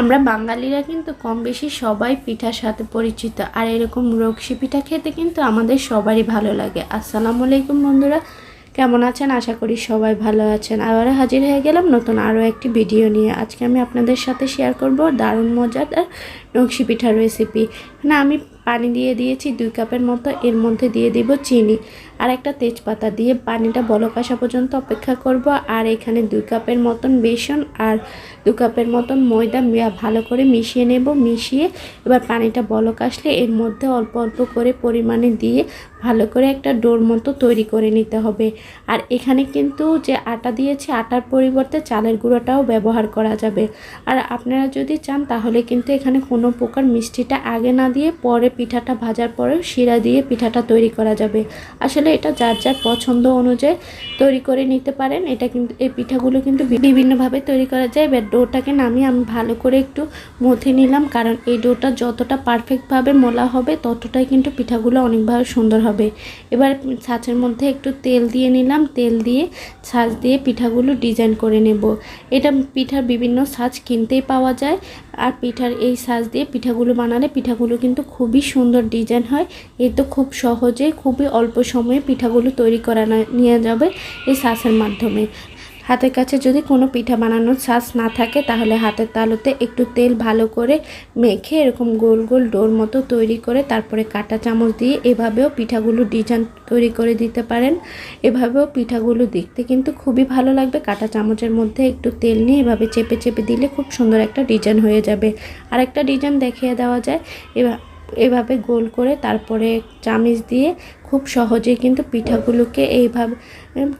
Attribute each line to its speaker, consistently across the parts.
Speaker 1: আমরা বাঙালিরা কিন্তু কম বেশি সবাই পিঠার সাথে পরিচিত, আর এরকম রক্সি পিঠা খেতে কিন্তু আমাদের সবারই ভালো লাগে। আসসালামু আলাইকুম বন্ধুরা, কেমন আছেন? আশা করি সবাই ভালো আছেন। আবার হাজির হয়ে গেলাম নতুন আরও একটি ভিডিও নিয়ে। আজকে আমি আপনাদের সাথে শেয়ার করব দারুণ মজাদার নকশি পিঠার রেসিপি না আমি পানি দিয়ে দিয়েছি, দুই কাপের মতো। এর মধ্যে দিয়ে দিব চিনি আর একটা তেজপাতা দিয়ে। পানিটা বলক আসা পর্যন্ত অপেক্ষা করব আর এখানে দুই কাপের মতন বেসন আর দু কাপের মতন ময়দা মিয়া ভালো করে মিশিয়ে নেব, মিশিয়ে এবার পানিটা বলক আসলে এর মধ্যে অল্প অল্প করে পরিমাণে দিয়ে ভালো করে একটা ডোর মতো তৈরি করে নিতে হবে। আর এখানে কিন্তু যে আটা দিয়েছি, আটার পরিবর্তে চালের গুঁড়োটাও ব্যবহার করা যাবে। আর আপনারা যদি চান তাহলে কিন্তু এখানে কোনো প্রকার মিষ্টিটা আগে না দিয়ে পরে পিঠাটা ভাজার পরেও শিরা দিয়ে পিঠাটা তৈরি করা যাবে। আসলে এটা যার যার পছন্দ অনুযায়ী তৈরি করে নিতে পারেন। এটা কিন্তু, এই পিঠাগুলো কিন্তু বিভিন্নভাবে তৈরি করা যায়। এবার ডোটাকে নামিয়ে আমি ভালো করে একটু মথে নিলাম, কারণ এই ডোটা যতটা পারফেক্টভাবে মোলা হবে, ততটাই কিন্তু পিঠাগুলো অনেকভাবে সুন্দর হবে। এবার ছাঁচের মধ্যে একটু তেল দিয়ে নিলাম। তেল দিয়ে ছাঁচ দিয়ে পিঠাগুলো ডিজাইন করে নেব। এটা পিঠার বিভিন্ন সাজ কিনতেই পাওয়া যায়। আর পিঠার এই সাজ দিয়ে পিঠাগুলো বানালে পিঠাগুলো কিন্তু খুবই সুন্দর ডিজাইন হয়। এই তো খুব সহজে, খুবই অল্প সময়ে পিঠাগুলো তৈরি করা নিয়ে যাবে এই সাজের মাধ্যমে। হাতের কাছে যদি কোনো পিঠা বানানোর সাজ না থাকে, তাহলে হাতের তালুতে একটু তেল ভালো করে মেখে এরকম গোল গোল ডোর মতো তৈরি করে তারপরে কাঁটা চামচ দিয়ে এভাবেও পিঠাগুলো ডিজাইন তৈরি করে দিতে পারেন। এভাবেও পিঠাগুলো দেখতে কিন্তু খুবই ভালো লাগবে। কাটা চামচের মধ্যে একটু তেল নিয়ে এভাবে চেপে চেপে দিলে খুব সুন্দর একটা ডিজাইন হয়ে যাবে। আর একটা ডিজাইন দেখিয়ে দেওয়া যায়। এবার এভাবে গোল করে তারপরে চামিচ দিয়ে খুব সহজেই কিন্তু পিঠাগুলোকে এইভাবে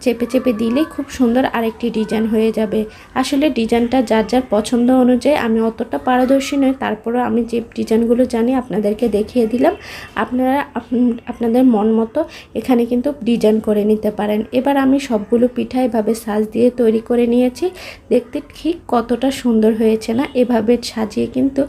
Speaker 1: চেপে চেপে দিলেই খুব সুন্দর আরেকটি ডিজাইন হয়ে যাবে। আসলে ডিজাইনটা যার যার পছন্দ অনুযায়ী আমি অতটা পারদর্শী নই, তারপরেও আমি যে ডিজাইনগুলো জানি আপনাদেরকে দেখিয়ে দিলাম। আপনারা আপনাদের মন মতো এখানে কিন্তু ডিজাইন করে নিতে পারেন। এবার আমি সবগুলো পিঠা এভাবে সাজ দিয়ে তৈরি করে নিয়েছি। দেখতে ঠিক কতটা সুন্দর হয়েছে না? এভাবে সাজিয়ে কিন্তু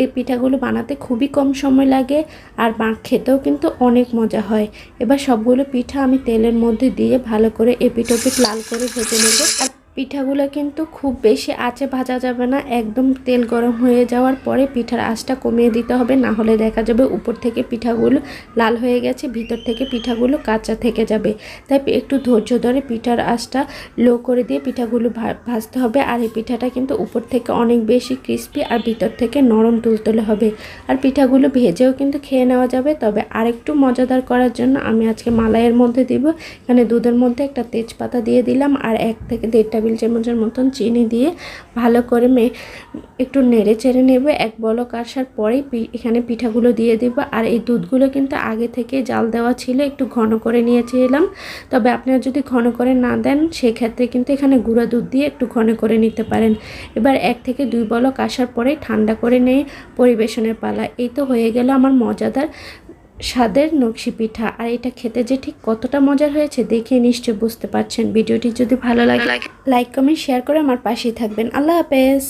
Speaker 1: এই পিঠাগুলো বানাতে খুবই কম সময় লাগে, আর খেতেও কিন্তু অনেক মজা হয়। এবার সবগুলো পিঠা আমি তেলের মধ্যে দিয়ে ভালো করে এপিট ওপিট লাল করে ভেজে নেব। আর পিঠাগুলো কিন্তু খুব বেশি আঁচে ভাজা যাবে না, একদম তেল গরম হয়ে যাওয়ার পরে পিঠার আঁচটা কমিয়ে দিতে হবে, না হলে দেখা যাবে উপর থেকে পিঠাগুলো লাল হয়ে গেছে, ভিতর থেকে পিঠাগুলো কাঁচা থেকে যাবে। তাই একটু ধৈর্য ধরে পিঠার আঁচটা লো করে দিয়ে পিঠাগুলো ভাজতে হবে, আর এই পিঠাটা কিন্তু উপর থেকে অনেক বেশি ক্রিস্পি আর ভিতর থেকে নরম তুলতুলে হবে। আর পিঠাগুলো ভেজেও কিন্তু খেয়ে নেওয়া যাবে, তবে আরেকটু মজাদার করার জন্য আমি আজকে মালাইয়ের মধ্যে দিব, এখানে দুধের মধ্যে একটা তেজপাতা দিয়ে দিলাম, আর এক থেকে দেড় টেবিল চামচের মতন চিনি দিয়ে ভালো করে মে একটু নেড়ে চেড়ে নেব। এক বলক আসার পরেই এখানে পিঠাগুলো দিয়ে দেব। আর এই দুধগুলো কিন্তু আগে থেকে জাল দেওয়া ছিল। একটু ঘন করে নিয়েছিলাম। তবে আপনারা যদি ঘন করে না দেন, সেক্ষেত্রে কিন্তু এখানে গুঁড়া দুধ দিয়ে একটু ঘন করে নিতে পারেন। এবার এক থেকে দুই বলক আসার পরেই ঠান্ডা করে নিয়ে পরিবেশনের পালা। এই তো হয়ে গেল আমার মজাদার স্বাদের নকশি পিঠা আর এটা খেতে যে ঠিক কতটা মজার হয়েছে দেখে নিশ্চয় বুঝতে পারছেন। ভিডিওটি যদি ভালো লাগে লাইক কমেন্ট শেয়ার করে আমার পাশেই থাকবেন। আল্লাহ হাফেজ।